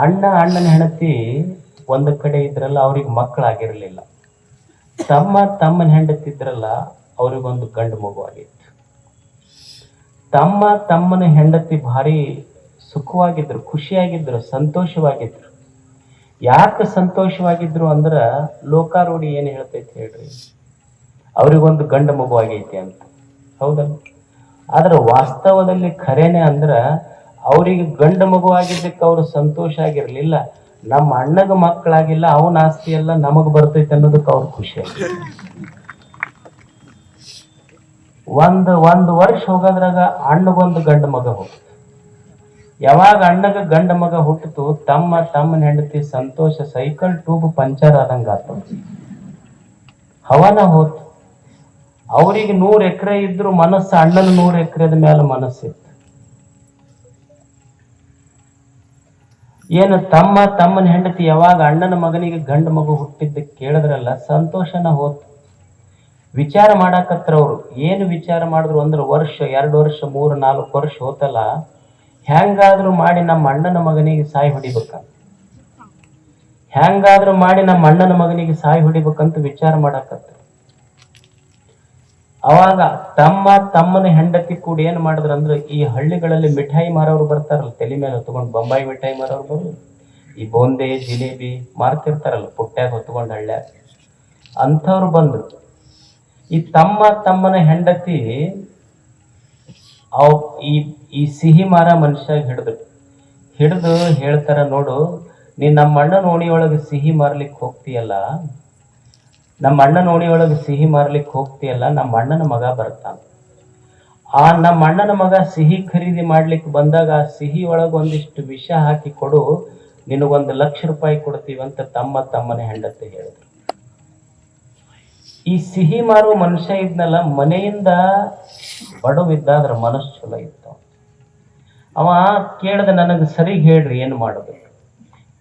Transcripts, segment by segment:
ಅಣ್ಣ ಅಣ್ಣನ ಹೆಂಡತಿ ಒಂದು ಕಡೆ ಇದ್ರಲ್ಲ ಅವ್ರಿಗೆ ಮಕ್ಕಳಾಗಿರ್ಲಿಲ್ಲ. ತಮ್ಮ ತಮ್ಮನ ಹೆಂಡತಿ ಇದ್ರಲ್ಲ ಅವ್ರಿಗೊಂದು ಗಂಡು ಮಗು ಆಗಿತ್ತು. ತಮ್ಮ ತಮ್ಮನ ಹೆಂಡತಿ ಭಾರಿ ಸುಖವಾಗಿದ್ರು, ಖುಷಿಯಾಗಿದ್ರು, ಸಂತೋಷವಾಗಿದ್ರು. ಯಾಕೆ ಸಂತೋಷವಾಗಿದ್ರು ಅಂದ್ರ ಲೋಕಾರೂಢಿ ಏನು ಹೇಳ್ತೈತಿ ಹೇಳ್ರಿ? ಅವ್ರಿಗೊಂದು ಗಂಡು ಮಗು ಆಗೈತಿ ಅಂತ. ಹೌದಲ್ಲ? ಆದ್ರೆ ವಾಸ್ತವದಲ್ಲಿ ಖರೇನೆ ಅಂದ್ರ ಅವ್ರಿಗೆ ಗಂಡು ಮಗು ಆಗಿದ್ದಕ್ಕೆ ಅವರು ಸಂತೋಷ ಆಗಿರಲಿಲ್ಲ, ನಮ್ಮ ಅಣ್ಣಗ ಮಕ್ಕಳಾಗಿಲ್ಲ, ಅವನ ಆಸ್ತಿ ಎಲ್ಲ ನಮಗ್ ಬರ್ತೈತೆ ಅನ್ನೋದಕ್ಕೆ ಅವ್ರು ಖುಷಿ ಒಂದ, ಒಂದ್ ವರ್ಷ ಹೋಗೋದ್ರಾಗ ಅಣ್ಣಗೊಂದು ಗಂಡ ಮಗ ಹೋಗ್ತು ಯಾವಾಗ ಅಣ್ಣಗ ಗಂಡ ಮಗ ಹುಟ್ಟಿತು ತಮ್ಮ ತಮ್ಮನ ಹೆಂಡತಿ ಸಂತೋಷ, ಸೈಕಲ್, ಟ್ಯೂಬ್, ಪಂಚರ್ ಆದಂಗ ಆತ. ಹವನ ಹೋತು. ಅವ್ರಿಗೆ ನೂರ್ ಎಕರೆ ಇದ್ರು ಮನಸ್ಸು ಅಣ್ಣನ ನೂರ್ ಎಕರೆದ ಮೇಲೆ ಮನಸ್ಸಿತ್ತು. ಏನು ತಮ್ಮ ತಮ್ಮನ ಹೆಂಡತಿ ಯಾವಾಗ ಅಣ್ಣನ ಮಗನಿಗೆ ಗಂಡ ಮಗು ಹುಟ್ಟಿದ್ದ ಕೇಳಿದ್ರಲ್ಲ ಸಂತೋಷನ ಹೋತು. ವಿಚಾರ ಮಾಡಾಕತ್ರ ಅವ್ರು ಏನು ವಿಚಾರ ಮಾಡಿದ್ರು ಅಂದ್ರೆ ವರ್ಷ, ಎರಡು ವರ್ಷ, ಮೂರು, ನಾಲ್ಕು ವರ್ಷ ಹೋತಲ್ಲ. ಹೆಂಗಾದ್ರೂ ಮಾಡಿ ನಮ್ಮ ಅಣ್ಣನ ಮಗನಿಗೆ ಸಾಯಿ ಹೊಡಿಬೇಕ. ಹೆಂಗಾದ್ರೂ ಮಾಡಿ ನಮ್ಮ ಅಣ್ಣನ ಮಗನಿಗೆ ಸಾಯಿ ಹೊಡಿಬೇಕಂತ ವಿಚಾರ ಮಾಡಾಕತ್ರ ಅವಾಗ ತಮ್ಮ ತಮ್ಮನ ಹೆಂಡತಿ ಕೂಡ ಏನ್ ಮಾಡಿದ್ರು ಅಂದ್ರೆ ಈ ಹಳ್ಳಿಗಳಲ್ಲಿ ಮಿಠಾಯಿ ಮಾರೋರು ಬರ್ತಾರಲ್ಲ, ತಲೆ ಮೇಲೆ ಹೊತ್ಕೊಂಡು ಬೊಂಬಾಯಿ ಮಿಠಾಯಿ ಮಾರೋರು ಬರು ಈ ಬೊಂದೆ, ಜಿಲೇಬಿ ಮಾರ್ತಿರ್ತಾರಲ್ಲ ಪುಟ್ಟ್ಯಾಗ ಹೊತ್ಕೊಂಡು ಹಳ್ಳ ಅಂಥವ್ರು ಬಂದ್ರು. ಈ ತಮ್ಮ ತಮ್ಮನ ಹೆಂಡತಿ ಅವ್ ಈ ಈ ಸಿಹಿ ಮಾರ ಮನುಷ್ಯ ಹಿಡಿದ್ರು ಹಿಡಿದು ಹೇಳ್ತಾರ ನೋಡು ನೀ ನಮ್ಮ ಅಣ್ಣನ ಓಣಿಯೊಳಗೆ ಸಿಹಿ ಮಾರ್ಲಿಕ್ಕೆ ಹೋಗ್ತೀಯಲ್ಲ ನಮ್ಮ ಅಣ್ಣನ ಓಣಿಯೊಳಗೆ ಸಿಹಿ ಮಾರ್ಲಿಕ್ಕೆ ಹೋಗ್ತೀಯಲ್ಲ, ನಮ್ಮ ಅಣ್ಣನ ಮಗ ಬರ್ತಾನ. ಆ ನಮ್ಮ ಅಣ್ಣನ ಮಗ ಸಿಹಿ ಖರೀದಿ ಮಾಡ್ಲಿಕ್ಕೆ ಬಂದಾಗ ಆ ಸಿಹಿ ಒಳಗೆ ಒಂದಿಷ್ಟು ವಿಷ ಹಾಕಿ ಕೊಡು, ನಿನಗೊಂದು ಲಕ್ಷ ರೂಪಾಯಿ ಕೊಡ್ತೀವಂತ ತಮ್ಮ ತಮ್ಮನೆ ಹೆಂಡತಿ ಹೇಳಿದ್ರು. ಈ ಸಿಹಿ ಮಾರುವ ಮನುಷ್ಯ ಇದ್ನಲ್ಲ, ಮನೆಯಿಂದ ಬಡವಿದ್ದ ಅದ್ರ ಮನಸ್ಸು ಚಲೋ ಇತ್ತು. ಅವ ಕೇಳ್ದ, ನನಗೆ ಸರಿ ಹೇಳ್ರಿ, ಏನು ಮಾಡೋದು?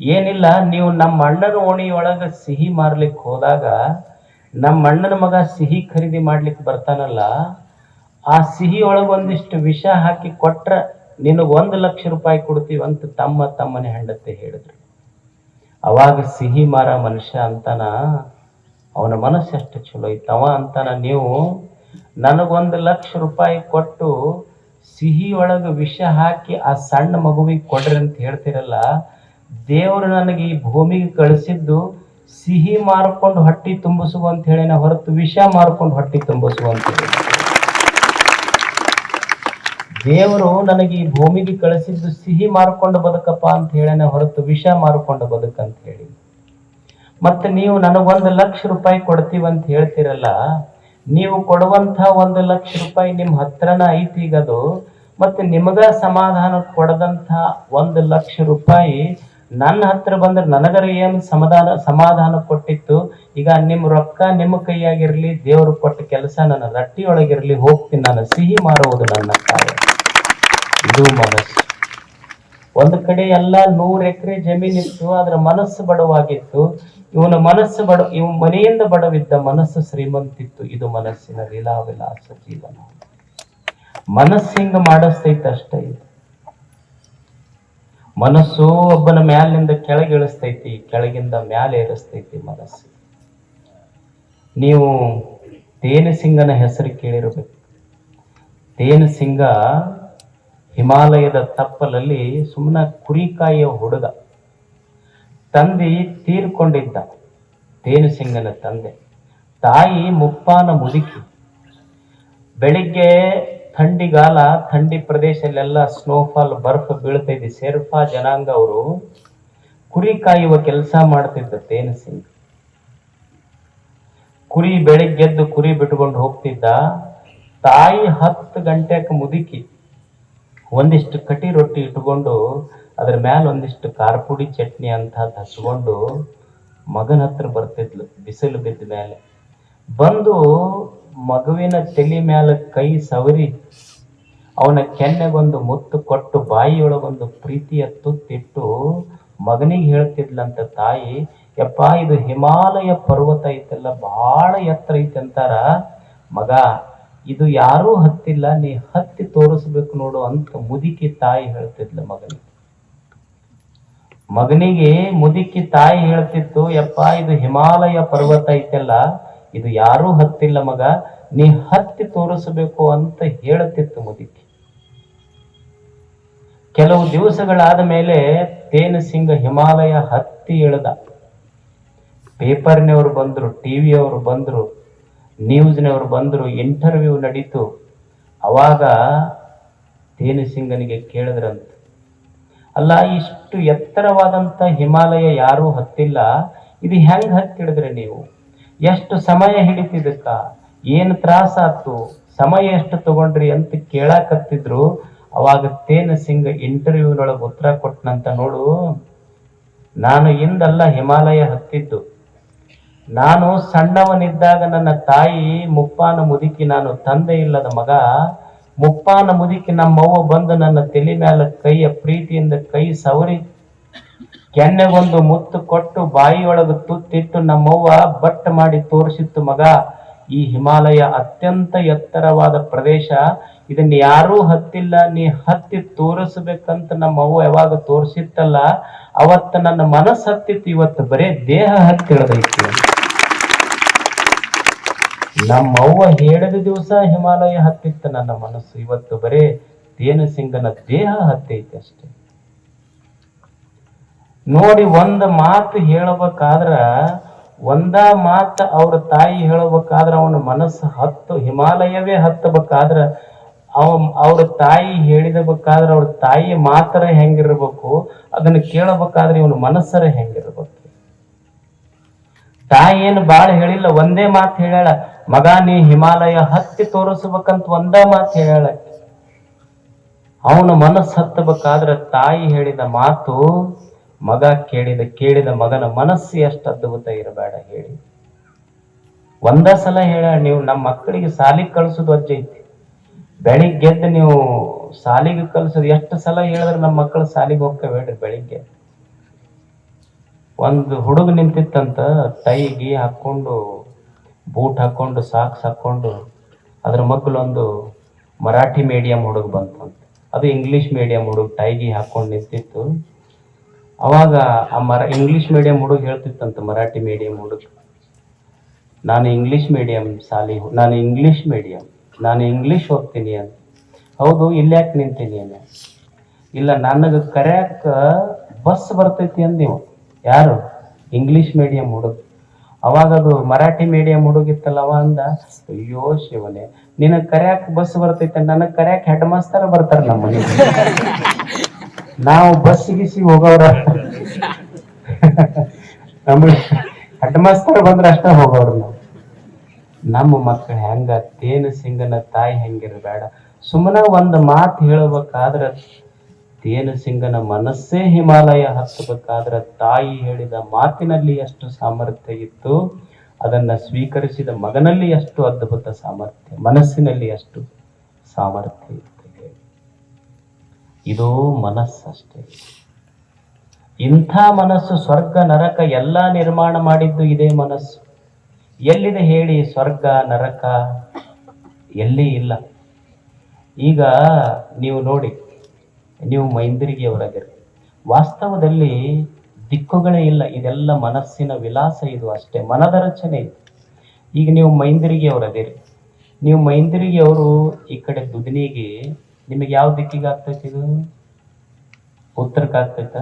ಏನಿಲ್ಲ, ನೀವು ನಮ್ಮ ಅಣ್ಣನ ಓಣಿಯೊಳಗ ಸಿಹಿ ಮಾರ್ಲಿಕ್ಕೆ ಹೋದಾಗ, ನಮ್ಮ ಅಣ್ಣನ ಮಗ ಸಿಹಿ ಖರೀದಿ ಮಾಡ್ಲಿಕ್ಕೆ ಬರ್ತಾನಲ್ಲ, ಆ ಸಿಹಿ ಒಳಗೆ ಒಂದಿಷ್ಟು ವಿಷ ಹಾಕಿ ಕೊಟ್ರ ನಿನಗೆ ಒಂದು ಲಕ್ಷ ರೂಪಾಯಿ ಕೊಡ್ತೀವಿ ಅಂತ ತಮ್ಮ ತಮ್ಮನೆ ಹೆಂಡತಿ ಹೇಳಿದ್ರು. ಅವಾಗ ಸಿಹಿ ಮಾರ ಮನುಷ್ಯ ಅಂತಾನ, ಅವನ ಮನಸ್ಸು ಎಷ್ಟು ಚಲೋ ಇತ್ತವ ಅಂತಾನ, ನೀವು ನನಗೊಂದು ಲಕ್ಷ ರೂಪಾಯಿ ಕೊಟ್ಟು ಸಿಹಿ ಒಳಗ ವಿಷ ಹಾಕಿ ಆ ಸಣ್ಣ ಮಗುವಿಗೆ ಕೊಡ್ರಿ ಅಂತ ಹೇಳ್ತಿರಲ್ಲ ದೇವರು ನನಗೆ ಈ ಭೂಮಿಗೆ ಕಳಿಸಿದ್ದು ಸಿಹಿ ಮಾರ್ಕೊಂಡು ಹೊಟ್ಟಿ ತುಂಬಿಸುವ ಅಂತ ಹೊರತು ವಿಷ ಮಾರ್ಕೊಂಡು ಹೊಟ್ಟಿ ತುಂಬಿಸುವ ಅಂತ ಹೇಳಿ ದೇವರು ನನಗೆ ಈ ಭೂಮಿಗೆ ಕಳಿಸಿದ್ದು ಸಿಹಿ ಮಾರ್ಕೊಂಡು ಬದುಕಪ್ಪ ಅಂತ ಹೇಳೇನ ಹೊರತು ವಿಷ ಮಾರ್ಕೊಂಡು ಬದುಕಂತ ಹೇಳಿ ಮತ್ತೆ ನೀವು ನನಗೊಂದು ಲಕ್ಷ ರೂಪಾಯಿ ಕೊಡ್ತೀವಂತ ಹೇಳ್ತಿರಲ್ಲ, ನೀವು ಕೊಡುವಂತ ಒಂದು ಲಕ್ಷ ರೂಪಾಯಿ ನಿಮ್ಮ ಹತ್ರನ ಐತಿ ಈಗ ಅದು ಮತ್ತೆ ನಿಮಗ ಸಮಾಧಾನ ಕೊಡದಂತ ಒಂದು ಲಕ್ಷ ರೂಪಾಯಿ ನನ್ನ ಹತ್ರ ಬಂದ್ರೆ ನನಗರ ಏನು ಸಮಾಧಾನ ಸಮಾಧಾನ ಕೊಟ್ಟಿತ್ತು? ಈಗ ನಿಮ್ಮ ರೊಕ್ಕ ನಿಮ್ಮ ಕೈಯಾಗಿರ್ಲಿ, ದೇವರು ಕೊಟ್ಟ ಕೆಲಸ ನನ್ನ ರಟ್ಟಿಯೊಳಗಿರ್ಲಿ, ಹೋಗ್ತೀನಿ ನಾನು. ಸಿಹಿ ಮಾರುವುದು ನನ್ನ ಕಾರ್ಯ. ಇದು ಮನಸ್ಸು. ಒಂದು ಕಡೆ ಎಲ್ಲ ನೂರ್ ಎಕರೆ ಜಮೀನಿತ್ತು ಅದ್ರ ಮನಸ್ಸು ಬಡವಾಗಿತ್ತು. ಇವನ ಮನಸ್ಸು ಬಡ, ಇವ್ ಮನೆಯಿಂದ ಬಡವಿದ್ದ ಮನಸ್ಸು ಶ್ರೀಮಂತಿತ್ತು. ಇದು ಮನಸ್ಸಿನ ಲೀಲಾ ವಿಲಾಸ ಜೀವನ. ಮನಸ್ಸು ಹಿಂಗ ಮಾಡಿಸ್ತೈತೆ ಅಷ್ಟೇ ಇದು. ಮನಸ್ಸು ಒಬ್ಬನ ಮ್ಯಾಲಿನಿಂದ ಕೆಳಗೆ ಇಳಿಸ್ತೈತಿ, ಕೆಳಗಿಂದ ಮ್ಯಾಲೆ ಏರಿಸ್ತೈತಿ ಮನಸ್ಸು. ನೀವು ತೇನಸಿಂಗನ ಹೆಸರು ಕೇಳಿರಬೇಕು. ತೇನಸಿಂಗ ಹಿಮಾಲಯದ ತಪ್ಪಲಲ್ಲಿ ಸುಮ್ಮನೆ ಕುರಿಕಾಯಿಯ ಹುಡುಗ. ತಂದಿ ತೀರ್ಕೊಂಡಿದ್ದ ತೇನುಸಿಂಗನ ತಂದೆ. ತಾಯಿ ಮುಪ್ಪಾನ ಮುದುಕಿ. ಬೆಳಿಗ್ಗೆ ಥಂಡಿಗಾಲ, ಥಂಡಿ ಪ್ರದೇಶಲ್ಲೆಲ್ಲ ಸ್ನೋಫಾಲ್ ಬರ್ಫ್ ಬೀಳ್ತೈತಿ. ಶೆರ್ಫಾ ಜನಾಂಗ ಅವರು ಕುರಿ ಕಾಯುವ ಕೆಲಸ ಮಾಡ್ತಿದ್ದ ತೇನಸಿಂಗ್ ಕುರಿ ಬೆಳಿಗ್ಗೆದ್ದು ಕುರಿ ಬಿಟ್ಕೊಂಡು ಹೋಗ್ತಿದ್ದ. ತಾಯಿ ಹತ್ತು ಗಂಟೆಗೆ ಮುದುಕಿ. ಒಂದಿಷ್ಟು ಕಟಿ ರೊಟ್ಟಿ ಇಟ್ಕೊಂಡು ಅದ್ರ ಮ್ಯಾಲ ಒಂದಿಷ್ಟು ಖಾರ ಪುಡಿ ಚಟ್ನಿ ಅಂತ ಹಚ್ಕೊಂಡು ಮಗನ ಹತ್ರ ಬರ್ತಿದ್ಲು, ಬಿಸಿಲು ಬಿದ್ದ ಮೇಲೆ ಬಂದು ಮಗುವಿನ ತಲೆ ಮ್ಯಾಲ ಕೈ ಸವರಿ, ಅವನ ಕೆನ್ನೆಗೊಂದು ಮುತ್ತು ಕೊಟ್ಟು ಬಾಯಿಯೊಳಗೊಂದು ಪ್ರೀತಿಯ ತುತ್ತಿಟ್ಟು ಮಗನಿಗೆ ಹೇಳ್ತಿದ್ಲಂತ ತಾಯಿ, ಯಪ್ಪ, ಇದು ಹಿಮಾಲಯ ಪರ್ವತ ಐತಲ್ಲ ಬಹಳ ಎತ್ತರ ಐತೆ ಅಂತಾರ. ಮಗ, ಇದು ಯಾರೂ ಹತ್ತಿಲ್ಲ, ನೀ ಹತ್ತಿ ತೋರಿಸ್ಬೇಕು ನೋಡು ಅಂತ ಮುದುಕಿ ತಾಯಿ ಹೇಳ್ತಿದ್ಲ ಮಗನಿಗೆ. ಮಗನಿಗೆ ಮುದುಕಿ ತಾಯಿ ಹೇಳ್ತಿತ್ತು, ಯಪ್ಪ, ಇದು ಹಿಮಾಲಯ ಪರ್ವತ ಐತೆಲ್ಲ ಇದು ಯಾರೂ ಹತ್ತಿಲ್ಲ ಮಗ, ನೀ ಹತ್ತಿ ತೋರಿಸಬೇಕು ಅಂತ ಹೇಳುತ್ತಿತ್ತು ಮುದುಕಿ. ಕೆಲವು ದಿವಸಗಳಾದ ಮೇಲೆ ತೇನ ಸಿಂಗ ಹಿಮಾಲಯ ಹತ್ತಿ ಇಳ್ದ. ಪೇಪರ್ನವರು ಬಂದ್ರು, ಟಿವಿಯವರು ಬಂದ್ರು, ನ್ಯೂಸ್ನವರು ಬಂದ್ರು, ಇಂಟರ್ವ್ಯೂ ನಡೀತು. ಅವಾಗ ತೇನ ಸಿಂಗನಿಗೆ ಕೇಳಿದ್ರಂತ, ಅಲ್ಲ, ಇಷ್ಟು ಎತ್ತರವಾದಂತ ಹಿಮಾಲಯ ಯಾರೂ ಹತ್ತಿಲ್ಲ, ಇದು ಹೆಂಗ್ ಹತ್ತಿಡಿದ್ರೆ ನೀವು? ಎಷ್ಟು ಸಮಯ ಹಿಡಿತಿದಕ್ಕ ಏನು ತ್ರಾಸ ಆತು ಸಮಯ ಎಷ್ಟು ತಗೊಂಡ್ರಿ ಅಂತ ಕೇಳಾಕತ್ತಿದ್ರು. ಅವಾಗ ತೇನ ಸಿಂಗ್ ಇಂಟರ್ವ್ಯೂನೊಳಗೆ ಉತ್ತರ ಕೊಟ್ಟನಂತ ನೋಡು. ನಾನು ಇಂದಲ್ಲ ಹಿಮಾಲಯ ಹತ್ತಿದ್ದು. ನಾನು ಸಣ್ಣವನಿದ್ದಾಗ ನನ್ನ ತಾಯಿ ಮುಪ್ಪಾನ ಮುದುಕಿ, ನಾನು ತಂದೆ ಇಲ್ಲದ ಮಗ. ಮುಪ್ಪಾನ ಮುದುಕಿ ನಮ್ಮವ್ವ ಬಂದು ನನ್ನ ತಲೆ ಮ್ಯಾಲ ಕೈಯ ಪ್ರೀತಿಯಿಂದ ಕೈ ಸವರಿ ಕೆನ್ನೆಗೊಂದು ಮುತ್ತು ಕೊಟ್ಟು ಬಾಯಿಯೊಳಗೆ ತುತ್ತಿಟ್ಟು ನಮ್ಮವ್ವ ಬಟ್ ಮಾಡಿ ತೋರಿಸಿತ್ತು ಮಗ. ಈ ಹಿಮಾಲಯ ಅತ್ಯಂತ ಎತ್ತರವಾದ ಪ್ರದೇಶ. ಇದನ್ನ ಯಾರೂ ಹತ್ತಿಲ್ಲ. ನೀ ಹತ್ತಿ ತೋರಿಸ್ಬೇಕಂತ ನಮ್ಮವ್ವ ಯಾವಾಗ ತೋರಿಸಿತ್ತಲ್ಲ, ಅವತ್ತ ನನ್ನ ಮನಸ್ಸು ಹತ್ತಿತ್ತು. ಇವತ್ತು ಬರೇ ದೇಹ ಹತ್ತಿಳದೈತಿ ನಮ್ಮವ್ವ ಹೇಳಿದ ದಿವಸ ಹಿಮಾಲಯ ಹತ್ತಿತ್ತು ನನ್ನ ಮನಸ್ಸು. ಇವತ್ತು ಬರೇ ತೇನ ಸಿಂಗನ ದೇಹ ಹತ್ತೈತಿ ಅಷ್ಟೇ. ನೋಡಿ ಒಂದ ಮಾತು ಹೇಳಬೇಕಾದ್ರ, ಒಂದ ಮಾತು ಅವ್ರ ತಾಯಿ ಹೇಳಬೇಕಾದ್ರ ಅವನ ಮನಸ್ಸು ಹತ್ತು, ಹಿಮಾಲಯವೇ ಹತ್ತಬೇಕಾದ್ರ ಅವ, ಅವ್ರ ತಾಯಿ ಹೇಳಿದಬೇಕಾದ್ರ ಅವ್ರ ತಾಯಿ ಮಾತರ ಹೆಂಗಿರ್ಬೇಕು, ಅದನ್ನ ಕೇಳಬೇಕಾದ್ರೆ ಇವನ ಮನಸ್ಸರ ಹೆಂಗಿರ್ಬೇಕು. ತಾಯಿ ಏನು ಬಾಳ ಹೇಳಿಲ್ಲ, ಒಂದೇ ಮಾತು ಹೇಳ ಮಗ ನೀ ಹಿಮಾಲಯ ಹತ್ತಿ ತೋರಿಸ್ಬೇಕಂತ ಒಂದೇ ಮಾತು ಹೇಳ ಅವನ ಮನಸ್ಸು ಹತ್ತಬೇಕಾದ್ರ ತಾಯಿ ಹೇಳಿದ ಮಾತು ಮಗ ಕೇಳಿದ ಕೇಳಿದ ಮಗನ ಮನಸ್ಸು ಎಷ್ಟು ಅದ್ಭುತ ಇರಬೇಡ ಹೇಳಿ. ಒಂದ ಸಲ ಹೇಳ, ನೀವು ನಮ್ಮ ಮಕ್ಕಳಿಗೆ ಸಾಲಿಗೆ ಕಳ್ಸೋದು ಅಜ್ಜ ಐತಿ. ಬೆಳಿಗ್ಗೆ ಎದ್ದು ನೀವು ಸಾಲಿಗೆ ಕಳ್ಸೋದು ಎಷ್ಟು ಸಲ ಹೇಳಿದ್ರೆ ನಮ್ಮ ಮಕ್ಕಳು ಸಾಲಿಗೆ ಹೋಗ್ತೇಬೇಡ್ರಿ ಬೆಳಿಗ್ಗೆ. ಒಂದು ಹುಡುಗ ನಿಂತಿತ್ತಂತ ಟೈಗಿ ಹಾಕೊಂಡು ಬೂಟ್ ಹಾಕೊಂಡು ಸಾಕ್ಸ್ ಹಾಕೊಂಡು ಅದ್ರ ಒಂದು ಮರಾಠಿ ಮೀಡಿಯಂ ಹುಡುಗ ಬಂತಂತ. ಅದು ಇಂಗ್ಲಿಷ್ ಮೀಡಿಯಂ ಹುಡುಗ ಟೈಗಿ ಹಾಕೊಂಡು ನಿಂತಿತ್ತು. ಅವಾಗ ಆ ಮರ ಇಂಗ್ಲಿಷ್ ಮೀಡಿಯಂ ಹುಡುಗ ಹೇಳ್ತಿತ್ತಂತ, ಮರಾಠಿ ಮೀಡಿಯಂ ಹುಡುಗ. ನಾನು ಇಂಗ್ಲಿಷ್ ಮೀಡಿಯಂ ಸಾಲಿ ನಾನು ಇಂಗ್ಲಿಷ್ ಮೀಡಿಯಂ ನಾನು ಇಂಗ್ಲಿಷ್ ಹೋಗ್ತೀನಿ ಅಂತ. ಹೌದು ಇಲ್ಯಾಕೆ ನಿಂತೀನಿ ಅನ್ನ ಇಲ್ಲ, ನನಗೆ ಕರ್ಯಾಕ ಬಸ್ ಬರ್ತೈತಿ ಅಂದ ನೀವು. ಯಾರು? ಇಂಗ್ಲಿಷ್ ಮೀಡಿಯಂ ಹುಡುಗ. ಅವಾಗ ಅದು ಮರಾಠಿ ಮೀಡಿಯಂ ಹುಡುಗಿತ್ತಲ್ಲ ಅವ ಅಂದ, ಅಯ್ಯೋ ಶಿವನೇ, ನಿನಗೆ ಕರ್ಯಾಕ ಬಸ್ ಬರ್ತೈತೆ, ನನಗೆ ಕರೆಯಕ್ಕೆ ಹೆಡ್ ಮಾಸ್ತರ ಬರ್ತಾರೆ ನಮ್ಮ ಮನೆಗೆ ನಾವು ಬಸ್ ಗಿಸಿ ಹೋಗೋರ ನಮ್ಗೆ ಹೆಡ್ ಮಾಸ್ತರ ಬಂದ್ರೆ ಅಷ್ಟ ಹೋಗೋರು ನಾವು. ನಮ್ಮ ಮಕ್ಕಳು ಹೆಂಗ, ತೇನು ಸಿಂಗನ ತಾಯಿ ಹೆಂಗಿರಬೇಡ. ಸುಮ್ಮನೆ ಒಂದು ಮಾತು ಹೇಳ್ಬೇಕಾದ್ರ ತೇನು ಸಿಂಗನ ಮನಸ್ಸೇ ಹಿಮಾಲಯ ಹತ್ತಬೇಕಾದ್ರ ತಾಯಿ ಹೇಳಿದ ಮಾತಿನಲ್ಲಿ ಎಷ್ಟು ಸಾಮರ್ಥ್ಯ ಇತ್ತು, ಅದನ್ನ ಸ್ವೀಕರಿಸಿದ ಮಗನಲ್ಲಿ ಎಷ್ಟು ಅದ್ಭುತ ಸಾಮರ್ಥ್ಯ, ಮನಸ್ಸಿನಲ್ಲಿ ಎಷ್ಟು ಸಾಮರ್ಥ್ಯ ಇತ್ತು. ಇದು ಮನಸ್ಸಷ್ಟೇ. ಇಂಥ ಮನಸ್ಸು ಸ್ವರ್ಗ, ನರಕ ಎಲ್ಲ ನಿರ್ಮಾಣ ಮಾಡಿದ್ದು ಇದೇ ಮನಸ್ಸು. ಎಲ್ಲಿದೆ ಹೇಳಿ ಸ್ವರ್ಗ, ನರಕ? ಎಲ್ಲಿ ಇಲ್ಲ. ಈಗ ನೀವು ನೋಡಿ, ನೀವು ಮೈಂದ್ರಿಗೆಯವರಾಗಿರಿ. ವಾಸ್ತವದಲ್ಲಿ ದಿಕ್ಕುಗಳೇ ಇಲ್ಲ, ಇದೆಲ್ಲ ಮನಸ್ಸಿನ ವಿಲಾಸ ಇದು ಅಷ್ಟೇ, ಮನದ ರಚನೆ ಇದು. ಈಗ ನೀವು ಮೈಂದ್ರಿಗೆಯವರದಿರಿ ನೀವು ಮೈಂದ್ರಿಗೆಯವರು ಈ ಕಡೆ ದುದಿನಿಗೆ ನಿಮಗೆ ಯಾವ ದಿಕ್ಕಿಗೆ ಆಗ್ತೈತಿ ಇದು? ಉತ್ತರಕ್ಕೆ ಆಗ್ತೈತ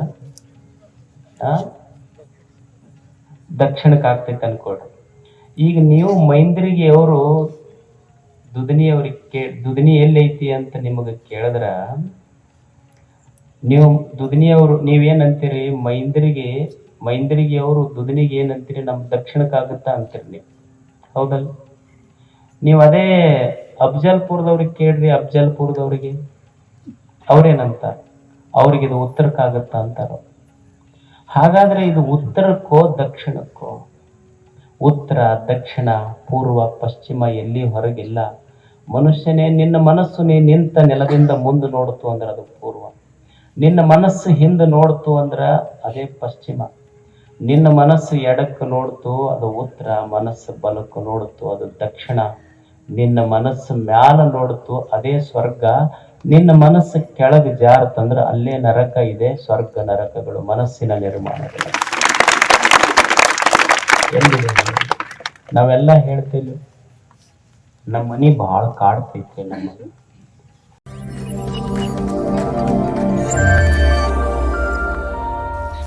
ದಕ್ಷಿಣಕ್ಕೆ ಆಗ್ತೈತೆ ಅನ್ಕೊಡ್ರಿ ಈಗ ನೀವು ಮೈಂದ್ರಿಗೆ ಅವರು ದುದಿನಿಯವ್ರಿಗೆ ಕೇ ದುದಿನಿ ಎಲ್ಲೈತಿ ಅಂತ ನಿಮಗೆ ಕೇಳಿದ್ರ, ನೀವು ದುದಿನಿಯವರು, ನೀವೇನಂತೀರಿ? ಮೈಂದ್ರಿಗೆ, ಮೈಂದ್ರಿಗೆಯವರು ದುದಿನಿಗೆ ಏನಂತೀರಿ ನಮ್ಮ ದಕ್ಷಿಣಕ್ಕಾಗುತ್ತಾ ಅಂತೀರಿ ನೀವು. ಹೌದಲ್ಲ? ನೀವು ಅದೇ ಅಫ್ಜಲ್ಪುರದವ್ರಿಗೆ ಕೇಳ್ರಿ, ಅಫ್ಜಲ್ಪುರದವ್ರಿಗೆ. ಅವ್ರೇನಂತ? ಅವ್ರಿಗೆ ಇದು ಉತ್ತರಕ್ಕಾಗತ್ತ ಅಂತಾರ. ಹಾಗಾದ್ರೆ ಇದು ಉತ್ತರಕ್ಕೋ ದಕ್ಷಿಣಕ್ಕೋ? ಉತ್ತರ, ದಕ್ಷಿಣ, ಪೂರ್ವ, ಪಶ್ಚಿಮ ಎಲ್ಲಿ ಹೊರಗಿಲ್ಲ. ಮನುಷ್ಯನೇ, ನಿನ್ನ ಮನಸ್ಸು ನೀ ನಿಂತ ನೆಲದಿಂದ ಮುಂದೆ ನೋಡ್ತು ಅಂದ್ರೆ ಅದು ಪೂರ್ವ. ನಿನ್ನ ಮನಸ್ಸು ಹಿಂದೆ ನೋಡ್ತು ಅಂದ್ರೆ ಅದೇ ಪಶ್ಚಿಮ. ನಿನ್ನ ಮನಸ್ಸು ಎಡಕ್ಕೆ ನೋಡ್ತು ಅದು ಉತ್ತರ, ಮನಸ್ಸು ಬಲಕ್ಕೆ ನೋಡ್ತು ಅದು ದಕ್ಷಿಣ. ನಿನ್ನ ಮನಸ್ಸು ಮ್ಯಾಲ ನೋಡ್ತು, ಅದೇ ಸ್ವರ್ಗ. ನಿನ್ನ ಮನಸ್ಸು ಕೆಳಗೆ ಜಾರತಂದ್ರೆ ಅಲ್ಲೇ ನರಕ ಇದೆ, ಸ್ವರ್ಗ ನರಕಗಳು, ಮನಸ್ಸಿನ ನಿರ್ಮಾಣಗಳು? ನಾವೆಲ್ಲ ಹೇಳ್ತೀವಿ ನಮ್ಮ ಮನಿ ಭಾಳ ಕಾಡ್ತೈತಿ ನಮಗೆ